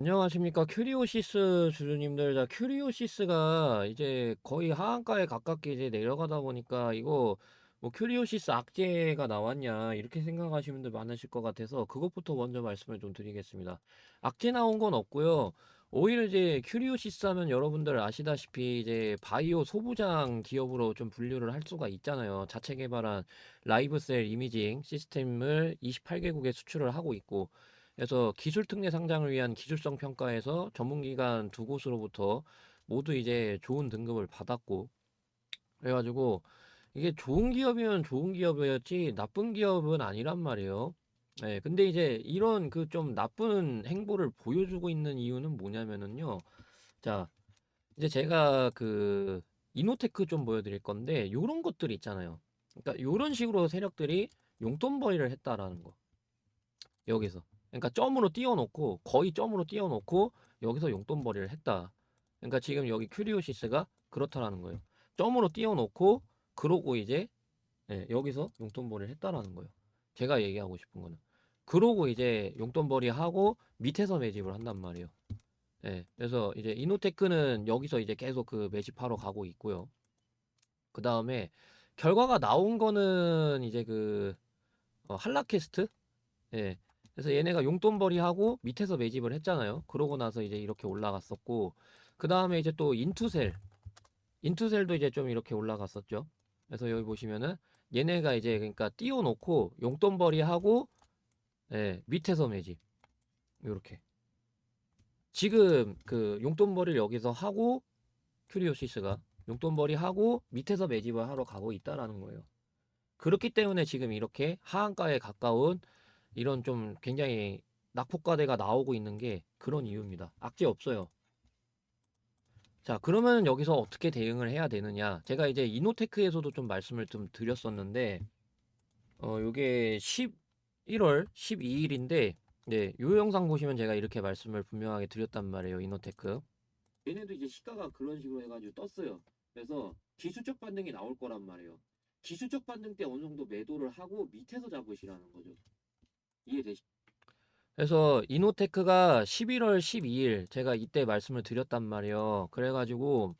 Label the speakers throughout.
Speaker 1: 안녕하십니까. 큐리오시스 주주님들. 자, 큐리오시스가 이제 거의 하한가에 가깝게 이제 내려가다 보니까 이거 뭐 큐리오시스 악재가 나왔냐 이렇게 생각하시는 분들 많으실 것 같아서 그것부터 먼저 말씀을 좀 드리겠습니다. 악재 나온 건 없고요. 오히려 이제 큐리오시스 하면 여러분들 아시다시피 이제 바이오 소부장 기업으로 좀 분류를 할 수가 있잖아요. 자체 개발한 라이브셀 이미징 시스템을 28개국에 수출을 하고 있고 그래서 기술 특례 상장을 위한 기술성 평가에서 전문기관 두 곳으로부터 모두 이제 좋은 등급을 받았고 그래가지고 이게 좋은 기업이면 좋은 기업이었지 나쁜 기업은 아니란 말이에요. 네, 근데 이제 이런 그 좀 나쁜 행보를 보여주고 있는 이유는 뭐냐면은요. 자, 이제 제가 그 이노테크 좀 보여드릴 건데 요런 것들 있잖아요. 그러니까 요런 식으로 세력들이 용돈벌이를 했다라는 거. 여기서. 그러니까 점으로 띄워놓고 거의 점으로 띄워놓고 여기서 용돈벌이를 했다. 그러니까 지금 여기 큐리오시스가 그렇다라는 거예요. 점으로 띄워놓고 그러고 이제 예, 여기서 용돈벌이를 했다라는 거예요. 제가 얘기하고 싶은 거는. 그러고 이제 용돈벌이 하고 밑에서 매집을 한단 말이에요. 예, 그래서 이제 이노테크는 여기서 이제 계속 그 매집하러 가고 있고요. 그 다음에 결과가 나온 거는 이제 그 어, 한라캐스트 예. 그래서 얘네가 용돈벌이 하고 밑에서 매집을 했잖아요. 그러고 나서 이제 이렇게 올라갔었고 그 다음에 이제 또 인투셀 인투셀도 이제 좀 이렇게 올라갔었죠. 그래서 여기 보시면은 얘네가 이제 그러니까 띄워놓고 용돈벌이 하고 예, 밑에서 매집 요렇게 지금 그 용돈벌이를 여기서 하고 큐리오시스가 용돈벌이 하고 밑에서 매집을 하러 가고 있다라는 거예요. 그렇기 때문에 지금 이렇게 하한가에 가까운 이런 좀 굉장히 낙폭과대가 나오고 있는 게 그런 이유입니다. 악재 없어요. 자, 그러면 여기서 어떻게 대응을 해야 되느냐? 제가 이제 이노테크에서도 좀 말씀을 좀 드렸었는데, 어, 요게 11월 12일인데, 네, 요 영상 보시면 제가 이렇게 말씀을 분명하게 드렸단 말이에요, 이노테크. 얘네도 이제 시가가 그런 식으로 해가지고 떴어요. 그래서 기술적 반등이 나올 거란 말이에요. 기술적 반등 때 어느 정도 매도를 하고 밑에서 잡으시라는 거죠. 이해되시? 그래서 이노테크가 11월 12일 제가 이때 말씀을 드렸단 말이에요. 그래가지고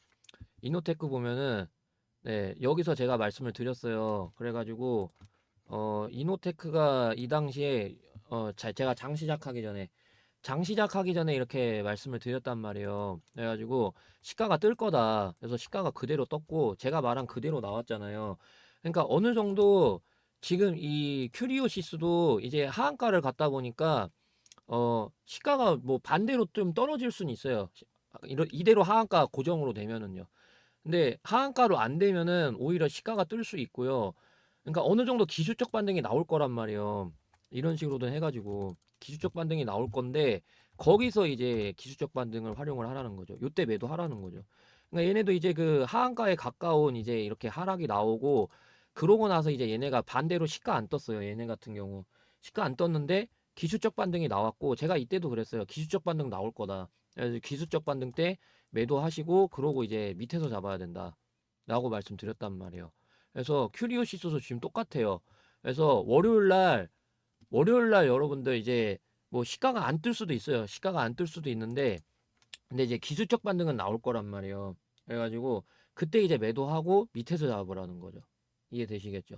Speaker 1: 이노테크 보면은 네 여기서 제가 말씀을 드렸어요. 그래가지고 어 이노테크가 이 당시에 어 자, 제가 장 시작하기 전에 장 시작하기 전에 이렇게 말씀을 드렸단 말이에요. 그래가지고 시가가 뜰 거다. 그래서 시가가 그대로 떴고 제가 말한 그대로 나왔잖아요. 그러니까 어느 정도 지금 이 큐리오시스도 이제 하한가를 갔다 보니까 어 시가가 뭐 반대로 좀 떨어질 수는 있어요. 시- 이러- 이대로 하한가 고정으로 되면은요. 근데 하한가로 안 되면은 오히려 시가가 뜰 수 있고요. 그러니까 어느 정도 기술적 반등이 나올 거란 말이에요. 이런 식으로든 해가지고 기술적 반등이 나올 건데 거기서 이제 기술적 반등을 활용을 하라는 거죠. 요때 매도 하라는 거죠. 그러니까 얘네도 이제 그 하한가에 가까운 이제 이렇게 하락이 나오고 그러고 나서 이제 얘네가 반대로 시가 안 떴어요. 얘네 같은 경우 시가 안 떴는데 기술적 반등이 나왔고 제가 이때도 그랬어요. 기술적 반등 나올 거다. 그래서 기술적 반등 때 매도하시고 그러고 이제 밑에서 잡아야 된다. 라고 말씀드렸단 말이에요. 그래서 큐리오시스도 지금 똑같아요. 그래서 월요일 날 월요일 날 여러분들 이제 뭐 시가가 안 뜰 수도 있어요. 시가가 안 뜰 수도 있는데 근데 이제 기술적 반등은 나올 거란 말이에요. 그래가지고 그때 이제 매도하고 밑에서 잡으라는 거죠. 이해되시겠죠?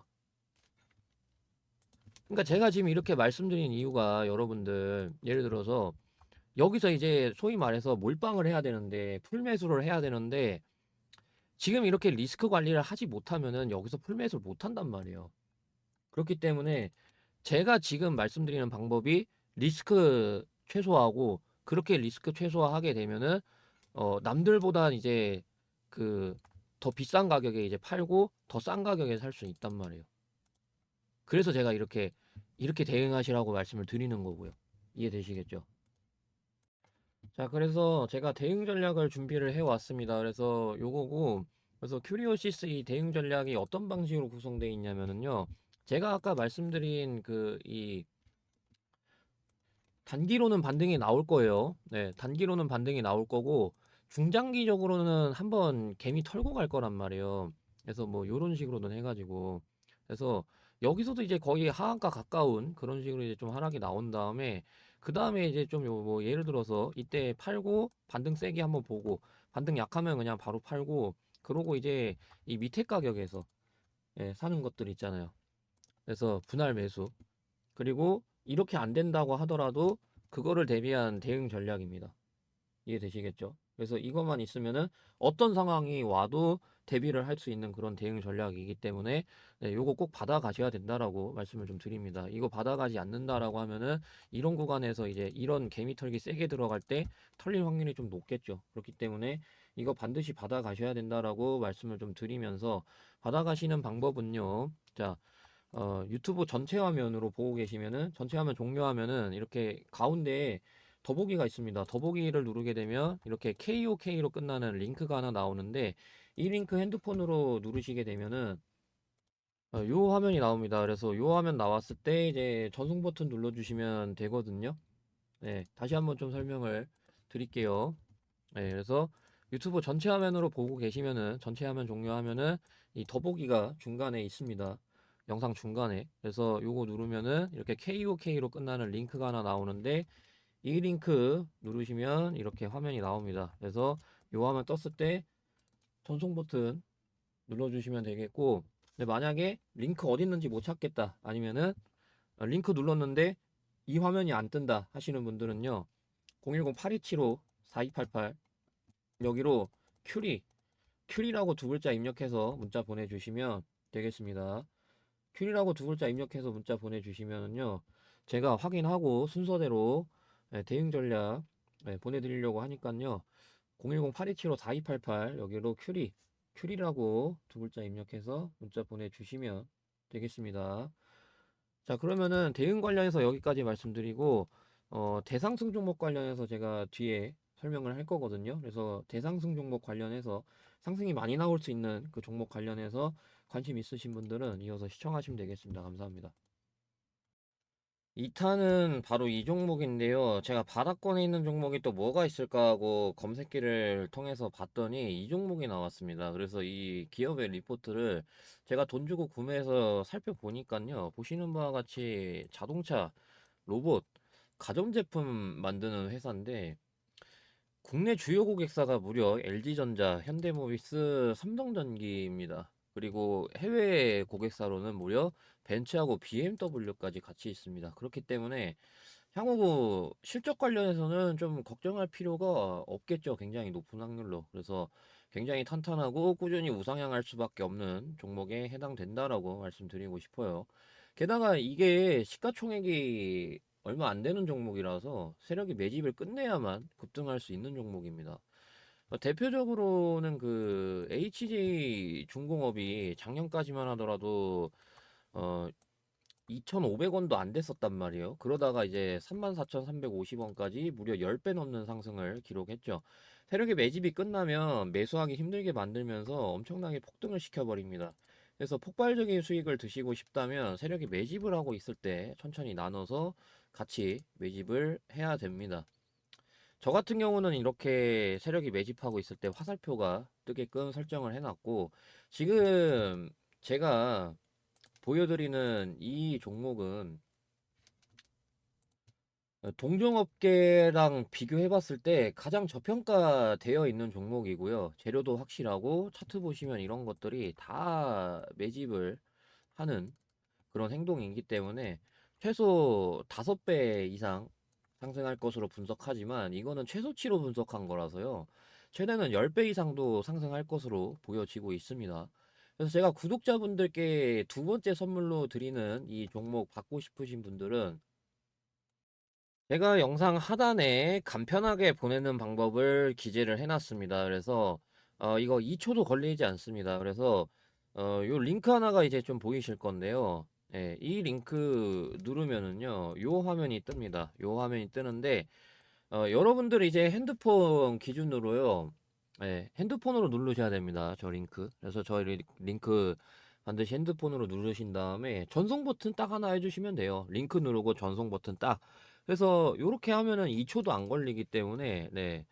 Speaker 1: 그러니까 제가 지금 이렇게 말씀드린 이유가 여러분들 예를 들어서 여기서 이제 소위 말해서 몰빵을 해야 되는데 풀매수를 해야 되는데 지금 이렇게 리스크 관리를 하지 못하면은 여기서 풀매수를 못 한단 말이에요. 그렇기 때문에 제가 지금 말씀드리는 방법이 리스크 최소화하고 그렇게 리스크 최소화하게 되면은 어 남들보다 이제 그 더 비싼 가격에 이제 팔고 더 싼 가격에 살 수 있단 말이에요. 그래서 제가 이렇게 이렇게 대응하시라고 말씀을 드리는 거고요. 이해되시겠죠? 자, 그래서 제가 대응 전략을 준비를 해 왔습니다. 그래서 요거고 그래서 큐리오시스 이 대응 전략이 어떤 방식으로 구성되어 있냐면은요. 제가 아까 말씀드린 그 이 단기로는 반등이 나올 거예요. 네, 단기로는 반등이 나올 거고 중장기적으로는 한번 개미 털고 갈 거란 말이에요. 그래서 뭐 요런 식으로는 해가지고 그래서 여기서도 이제 거의 하한가 가까운 그런 식으로 이제 좀 하락이 나온 다음에 그 다음에 이제 좀요뭐 예를 들어서 이때 팔고 반등 세게 한번 보고 반등 약하면 그냥 바로 팔고 그러고 이제 이 밑에 가격에서 예, 사는 것들 있잖아요. 그래서 분할 매수 그리고 이렇게 안 된다고 하더라도 그거를 대비한 대응 전략입니다. 이해되시겠죠? 그래서 이것만 있으면은 어떤 상황이 와도 대비를 할 수 있는 그런 대응 전략이기 때문에 네, 요거 꼭 받아가셔야 된다라고 말씀을 좀 드립니다. 이거 받아가지 않는다라고 하면은 이런 구간에서 이제 이런 개미 털기 세게 들어갈 때 털릴 확률이 좀 높겠죠. 그렇기 때문에 이거 반드시 받아가셔야 된다라고 말씀을 좀 드리면서 받아가시는 방법은요. 자, 어, 유튜브 전체 화면으로 보고 계시면은 전체 화면 종료하면은 이렇게 가운데에 더보기가 있습니다. 더보기를 누르게 되면 이렇게 KOK로 끝나는 링크가 하나 나오는데 이 링크 핸드폰으로 누르시게 되면은 어, 요 화면이 나옵니다. 그래서 요 화면 나왔을 때 이제 전송 버튼 눌러주시면 되거든요. 네, 다시 한번 좀 설명을 드릴게요. 네, 그래서 유튜브 전체 화면으로 보고 계시면은 전체 화면 종료하면은 이 더보기가 중간에 있습니다. 영상 중간에. 그래서 요거 누르면은 이렇게 KOK로 끝나는 링크가 하나 나오는데 이 링크 누르시면 이렇게 화면이 나옵니다. 그래서 요 화면 떴을 때 전송 버튼 눌러주시면 되겠고 근데 만약에 링크 어디 있는지 못 찾겠다 아니면은 어, 링크 눌렀는데 이 화면이 안 뜬다 하시는 분들은요 010-8275-4288 여기로 큐리 큐리라고 두 글자 입력해서 문자 보내주시면 되겠습니다 큐리라고 두 글자 입력해서 문자 보내주시면은요 제가 확인하고 순서대로 예, 대응 전략 예, 보내드리려고 하니까요 010-8275-4288 여기로 큐리 큐리라고 두 글자 입력해서 문자 보내주시면 되겠습니다. 자, 그러면은 대응 관련해서 여기까지 말씀드리고, 어, 대상승 종목 관련해서 제가 뒤에 설명을 할 거거든요. 그래서 대상승 종목 관련해서 상승이 많이 나올 수 있는 그 종목 관련해서 관심 있으신 분들은 이어서 시청하시면 되겠습니다. 감사합니다. 2탄은 바로 이 종목인데요. 제가 바닥권에 있는 종목이 또 뭐가 있을까 하고 검색기를 통해서 봤더니 이 종목이 나왔습니다. 그래서 이 기업의 리포트를 제가 돈 주고 구매해서 살펴보니까요. 보시는 바와 같이 자동차, 로봇, 가전제품 만드는 회사인데 국내 주요 고객사가 무려 LG전자, 현대모비스, 삼성전기입니다. 그리고 해외 고객사로는 무려 벤츠하고 BMW까지 같이 있습니다. 그렇기 때문에 향후 실적 관련해서는 좀 걱정할 필요가 없겠죠. 굉장히 높은 확률로. 그래서 굉장히 탄탄하고 꾸준히 우상향할 수밖에 없는 종목에 해당된다라고 말씀드리고 싶어요. 게다가 이게 시가총액이 얼마 안 되는 종목이라서 세력이 매집을 끝내야만 급등할 수 있는 종목입니다. 어, 대표적으로는 그 HJ 중공업이 작년까지만 하더라도 어 2,500원도 안 됐었단 말이에요. 그러다가 이제 34,350원까지 무려 10배 넘는 상승을 기록했죠. 세력의 매집이 끝나면 매수하기 힘들게 만들면서 엄청나게 폭등을 시켜버립니다. 그래서 폭발적인 수익을 드시고 싶다면 세력이 매집을 하고 있을 때 천천히 나눠서 같이 매집을 해야 됩니다. 저 같은 경우는 이렇게 세력이 매집하고 있을 때 화살표가 뜨게끔 설정을 해놨고 지금 제가 보여드리는 이 종목은 동종업계랑 비교해봤을 때 가장 저평가되어 있는 종목이고요. 재료도 확실하고 차트 보시면 이런 것들이 다 매집을 하는 그런 행동이기 때문에 최소 5배 이상 상승할 것으로 분석하지만 이거는 최소치로 분석한 거라서요. 최대는 10배 이상도 상승할 것으로 보여지고 있습니다. 그래서 제가 구독자분들께 두 번째 선물로 드리는 이 종목 받고 싶으신 분들은 제가 영상 하단에 간편하게 보내는 방법을 기재를 해놨습니다. 그래서 어, 이거 2초도 걸리지 않습니다. 그래서 어, 요 링크 하나가 이제 좀 보이실 건데요. 예, 이 링크 누르면은요, 요 화면이 뜹니다. 요 화면이 뜨는데, 어, 여러분들이 이제 핸드폰 기준으로요, 예, 핸드폰으로 누르셔야 됩니다. 저 링크. 그래서 저 리- 링크 반드시 핸드폰으로 누르신 다음에 전송 버튼 딱 하나 해주시면 돼요. 링크 누르고 전송 버튼 딱. 그래서 요렇게 하면은 2초도 안 걸리기 때문에, 네.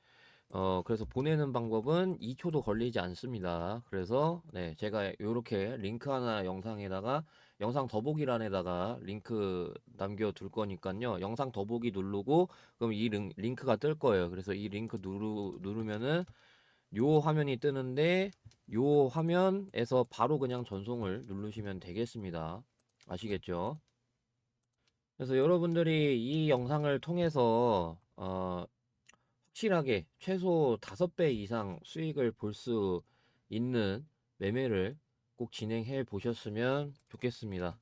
Speaker 1: 어, 그래서 보내는 방법은 2초도 걸리지 않습니다. 그래서, 네, 제가 요렇게 링크 하나 영상에다가 영상 더보기란에다가 링크 남겨둘 거니까요. 영상 더보기 누르고 그럼 이 링, 링크가 뜰 거예요. 그래서 이 링크 누르, 누르면은 요 화면이 뜨는데 요 화면에서 바로 그냥 전송을 누르시면 되겠습니다. 아시겠죠? 그래서 여러분들이 이 영상을 통해서 어, 확실하게 최소 5배 이상 수익을 볼 수 있는 매매를 꼭 진행해 보셨으면 좋겠습니다.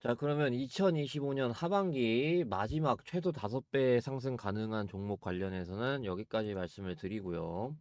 Speaker 1: 자, 그러면 2025년 하반기 마지막 최소 5배 상승 가능한 종목 관련해서는 여기까지 말씀을 드리고요.